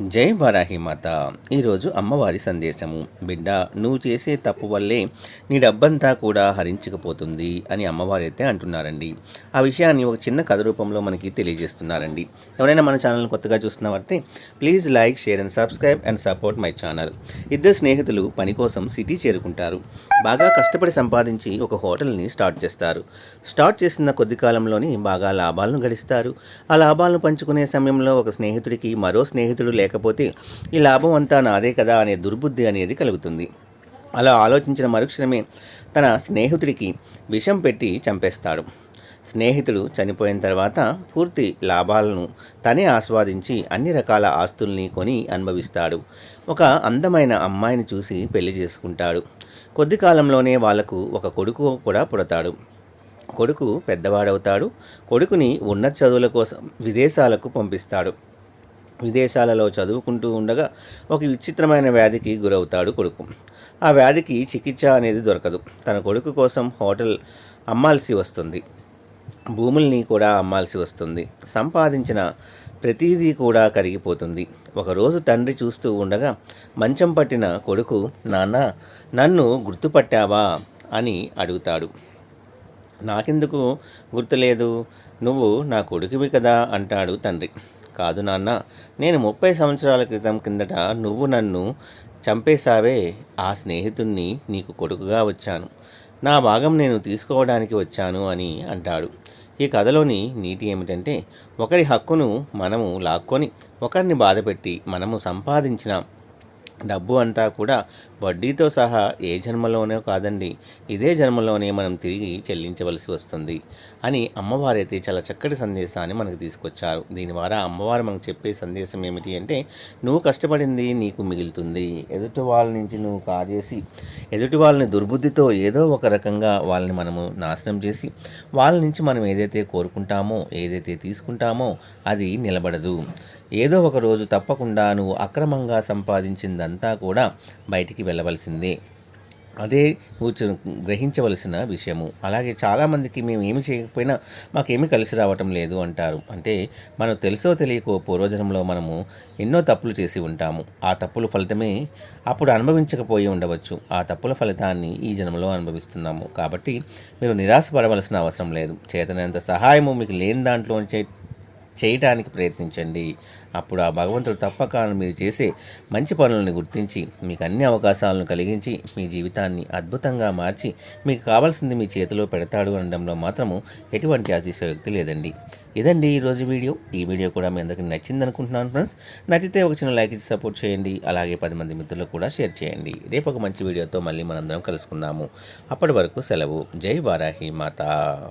జై వారాహి మాత. ఈరోజు అమ్మవారి సందేశము. బిడ్డ నువ్వు చేసే తప్పు వల్లే నీ డబ్బంతా కూడా హరించకపోతుంది అని అమ్మవారు అయితే అంటున్నారండి. ఆ విషయాన్ని ఒక చిన్న కథ రూపంలో మనకి తెలియజేస్తున్నారండి. ఎవరైనా మన ఛానల్ కొత్తగా చూస్తున్నవారైతే please like share and subscribe and support my channel. ఇద్దరు స్నేహితులు పని కోసం సిటీ చేరుకుంటారు. బాగా కష్టపడి సంపాదించి ఒక హోటల్ని స్టార్ట్ చేస్తారు. స్టార్ట్ చేసిన కొద్ది కాలంలోని బాగా లాభాలను గడిస్తారు. ఆ లాభాలను పంచుకునే సమయంలో ఒక స్నేహితుడికి మరో స్నేహితుడు లేకపోతే ఈ లాభం అంతా నాదే కదా అనే దుర్బుద్ధి అనేది కలుగుతుంది. అలా ఆలోచించిన మరుక్షణమే తన స్నేహితుడికి విషం పెట్టి చంపేస్తాడు. స్నేహితుడు చనిపోయిన తర్వాత పూర్తి లాభాలను తనే ఆస్వాదించి అన్ని రకాల ఆస్తుల్ని కొని అనుభవిస్తాడు. ఒక అందమైన అమ్మాయిని చూసి పెళ్ళి చేసుకుంటాడు. కొద్ది కాలంలోనే వాళ్ళకు ఒక కొడుకు కూడా పుడతాడు. కొడుకు పెద్దవాడవుతాడు. కొడుకుని ఉన్నత చదువుల కోసం విదేశాలకు పంపిస్తాడు. విదేశాలలో చదువుకుంటూ ఉండగా ఒక విచిత్రమైన వ్యాధికి గురవుతాడు కొడుకు. ఆ వ్యాధికి చికిత్స అనేది దొరకదు. తన కొడుకు కోసం హోటల్ అమ్మాల్సి వస్తుంది. భూముల్ని కూడా అమ్మాల్సి వస్తుంది. సంపాదించిన ప్రతిదీ కూడా కరిగిపోతుంది. ఒకరోజు తండ్రి చూస్తూ ఉండగా మంచం పట్టిన కొడుకు నాన్న నన్ను గుర్తుపట్టావా? అని అడుగుతాడు. నాకెందుకు గుర్తులేదు? నువ్వు నా కొడుకువి కదా అంటాడు తండ్రి. కాదు నాన్న. నేను ముప్పై సంవత్సరాల క్రితం కిందట నువ్వు నన్ను చంపేశావే. ఆ స్నేహితుణ్ణి నీకు కొడుకుగా వచ్చాను. నా భాగం నేను తీసుకోవడానికి వచ్చాను అని అంటాడు. ఈ కథలోని నీతి ఏమిటంటే ఒకరి హక్కును మనము లాక్కొని ఒకరిని బాధపెట్టి మనము సంపాదించినాం. డబ్బు అంతా కూడా వడ్డీతో సహా ఏ జన్మలోనే కాదండి. ఇదే జన్మలోనే మనం తిరిగి చెల్లించవలసి వస్తుంది అని అమ్మవారైతే చాలా చక్కటి సందేశాన్ని మనకు తీసుకొచ్చారు. దీని ద్వారా అమ్మవారు మనకు చెప్పే సందేశం ఏమిటి అంటే నువ్వు కష్టపడింది నీకు మిగులుతుంది. ఎదుటి వాళ్ళ నుంచి నువ్వు కాజేసి ఎదుటి వాళ్ళని దుర్బుద్ధితో ఏదో ఒక రకంగా వాళ్ళని మనము నాశనం చేసి వాళ్ళ నుంచి మనం ఏదైతే కోరుకుంటామో ఏదైతే తీసుకుంటామో అది నిలబడదు. ఏదో ఒక రోజు తప్పకుండా నువ్వు అక్రమంగా సంపాదించిందంతా అంతా కూడా బయటికి వెళ్ళవలసిందే. అదే గ్రహించవలసిన విషయము. అలాగే చాలామందికి మేము ఏమి చేయకపోయినా మాకేమీ కలిసి రావటం లేదు అంటారు. అంటే మనకు తెలుసో తెలియకో పూర్వజనంలో మనము ఎన్నో తప్పులు చేసి ఉంటాము. ఆ తప్పుల ఫలితమే అప్పుడు అనుభవించకపోయి ఉండవచ్చు. ఆ తప్పుల ఫలితాన్ని ఈ జన్మలో అనుభవిస్తున్నాము. కాబట్టి మీరు నిరాశపడవలసిన అవసరం లేదు. చేతనంత సహాయము మీకు లేని దాంట్లో చేయటానికి ప్రయత్నించండి. అప్పుడు ఆ భగవంతుడు తప్పక మీరు చేసే మంచి పనులను గుర్తించి మీకు అన్ని అవకాశాలను కలిగించి మీ జీవితాన్ని అద్భుతంగా మార్చి మీకు కావాల్సింది మీ చేతిలో పెడతాడు అనడంలో మాత్రము ఎటువంటి అతిశయోక్తి లేదండి. ఇదండి ఈరోజు వీడియో. ఈ వీడియో కూడా మీ అందరికీ నచ్చింది అనుకుంటున్నాను ఫ్రెండ్స్. నచ్చితే ఒక చిన్న లైక్ ఇచ్చి సపోర్ట్ చేయండి. అలాగే పది మంది మిత్రులకు కూడా షేర్ చేయండి. రేపు ఒక మంచి వీడియోతో మళ్ళీ మనందరం కలుసుకుందాము. అప్పటి వరకు సెలవు. జై వారాహి మాత.